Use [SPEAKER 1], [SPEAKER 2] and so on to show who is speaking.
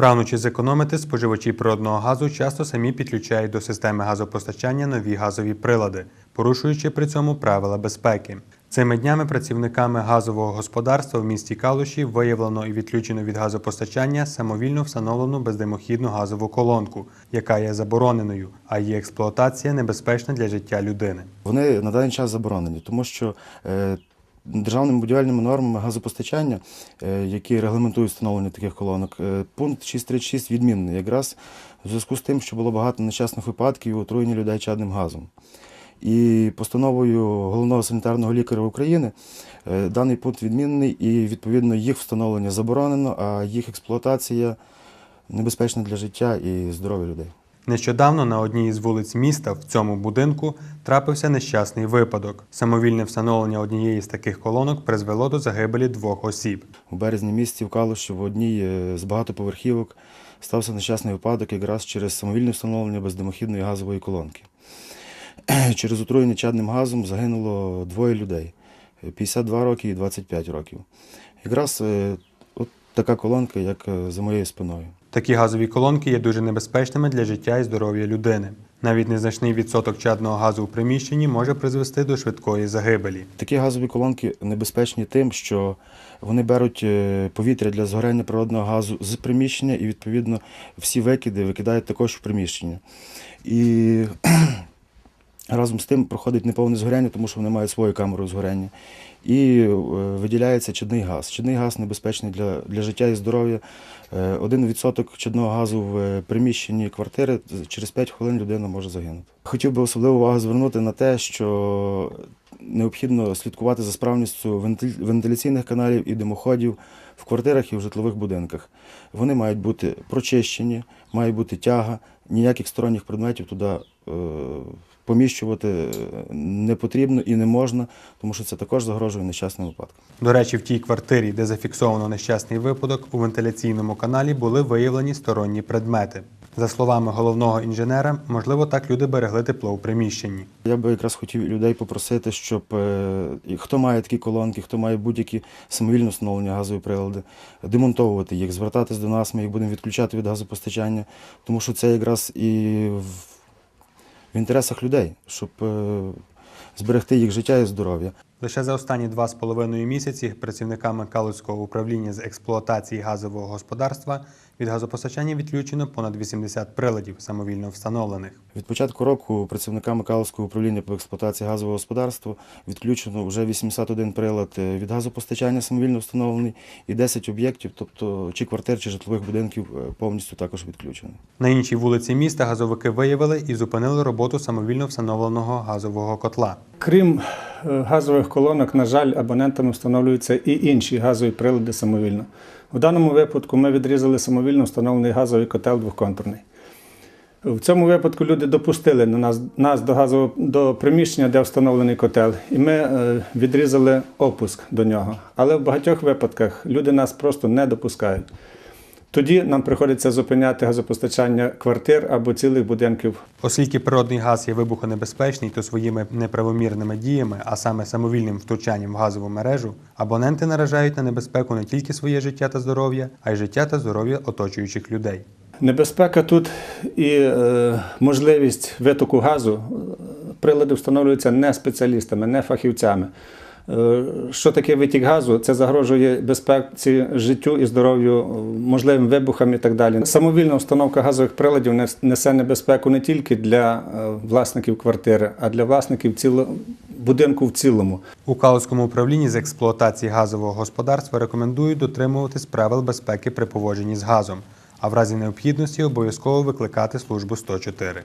[SPEAKER 1] Прагнучи зекономити, споживачі природного газу часто самі підключають до системи газопостачання нові газові прилади, порушуючи при цьому правила безпеки. Цими днями працівниками газового господарства в місті Калуші виявлено і відключено від газопостачання самовільно встановлену бездимохідну газову колонку, яка є забороненою, а її експлуатація небезпечна для життя людини.
[SPEAKER 2] Вони на даний час заборонені, тому що е, державними будівельними нормами газопостачання, е, які регламентують встановлення таких колонок, е, пункт 636 відмінений якраз в зв'язку з тим, що було багато нещасних випадків і отруєння людей чадним газом. І постановою головного санітарного лікаря України е, даний пункт відмінений, і відповідно їх встановлення заборонено, а їх експлуатація небезпечна для життя і здоров'я людей.
[SPEAKER 1] Нещодавно на одній із вулиць міста в цьому будинку трапився нещасний випадок. Самовільне встановлення однієї з таких колонок призвело до загибелі двох осіб.
[SPEAKER 2] У березні місяці в Калуші в одній е, з багатоповерхівок стався нещасний випадок якраз через самовільне встановлення бездимохідної газової колонки. Через отруєння чадним газом загинуло двоє людей 52 роки і 25 років. Якраз е, от така колонка, як е, за моєю спиною.
[SPEAKER 1] Такі газові колонки є дуже небезпечними для життя і здоров'я людини. Навіть незначний відсоток чадного газу у приміщенні може призвести до швидкої загибелі.
[SPEAKER 2] Такі газові колонки небезпечні тим, що вони беруть е, повітря для згоряння природного газу з приміщення і, відповідно, всі викиди викидають також в приміщення. І разом з тим проходить неповне згоряння, тому що вони мають свою камеру згоряння. І е, виділяється чадний газ. Чадний газ небезпечний для, для життя і здоров'я. Е, Один відсоток чадного газу в е, приміщенні квартири через 5 хвилин людина може загинути. Хотів би особливу увагу звернути на те, що необхідно слідкувати за справністю вентиляційних каналів і димоходів в квартирах і в житлових будинках. Вони мають бути прочищені, має бути тяга, ніяких сторонніх предметів туди поміщувати е, не потрібно і не можна, тому що це також загрожує нещасним випадкам.
[SPEAKER 1] До речі, в тій квартирі, де зафіксовано нещасний випадок, у вентиляційному каналі були виявлені сторонні предмети. За словами головного інженера, можливо, так люди берегли тепло у приміщенні.
[SPEAKER 2] Я би якраз хотів людей попросити, щоб е, хто має такі колонки, хто має будь-які самовільно встановлені газові прилади, демонтовувати їх, звертатись до нас, ми їх будемо відключати від газопостачання, тому що це якраз і в, в інтересах людей, щоб е, зберегти їх життя і здоров'я.
[SPEAKER 1] Лише за останні два з половиною місяці працівниками Калузького управління з експлуатації газового господарства від газопостачання відключено понад 80 приладів самовільно встановлених.
[SPEAKER 2] Від початку року працівниками Каловського управління по експлуатації газового господарства відключено вже 81 прилад е, від газопостачання самовільно встановлений і 10 об'єктів, тобто чи квартир, чи житлових будинків е, повністю також відключено.
[SPEAKER 1] На іншій вулиці міста газовики виявили і зупинили роботу самовільно встановленого газового котла.
[SPEAKER 3] Крім газових колонок, на жаль, абонентами встановлюються і інші газові прилади самовільно. В даному випадку ми відрізали самовільно встановлений газовий котел двохконтурний. В цьому випадку люди допустили на нас, нас до газового до приміщення, де встановлений котел, і ми е, відрізали опуск до нього. Але в багатьох випадках люди нас просто не допускають. Тоді нам приходиться зупиняти газопостачання квартир або цілих будинків
[SPEAKER 1] Оскільки природний газ є вибухонебезпечний, то своїми неправомірними діями, а саме самовільним втручанням в газову мережу, абоненти наражають на небезпеку не тільки своє життя та здоров'я, а й життя та здоров'я оточуючих людей.
[SPEAKER 3] Небезпека тут і е, можливість витоку газу. Прилади встановлюються не спеціалістами, не фахівцями. Е, Що таке витік газу? Це загрожує безпеці, життю і здоров'ю, е, можливим вибухам і так далі. Самовільна установка газових приладів несе небезпеку не тільки для е, власників квартири, а для власників ціло... будинку в цілому.
[SPEAKER 1] У Калузькому управлінні з експлуатації газового господарства рекомендують дотримуватись правил безпеки при поводженні з газом, а в разі необхідності обов'язково викликати службу 104.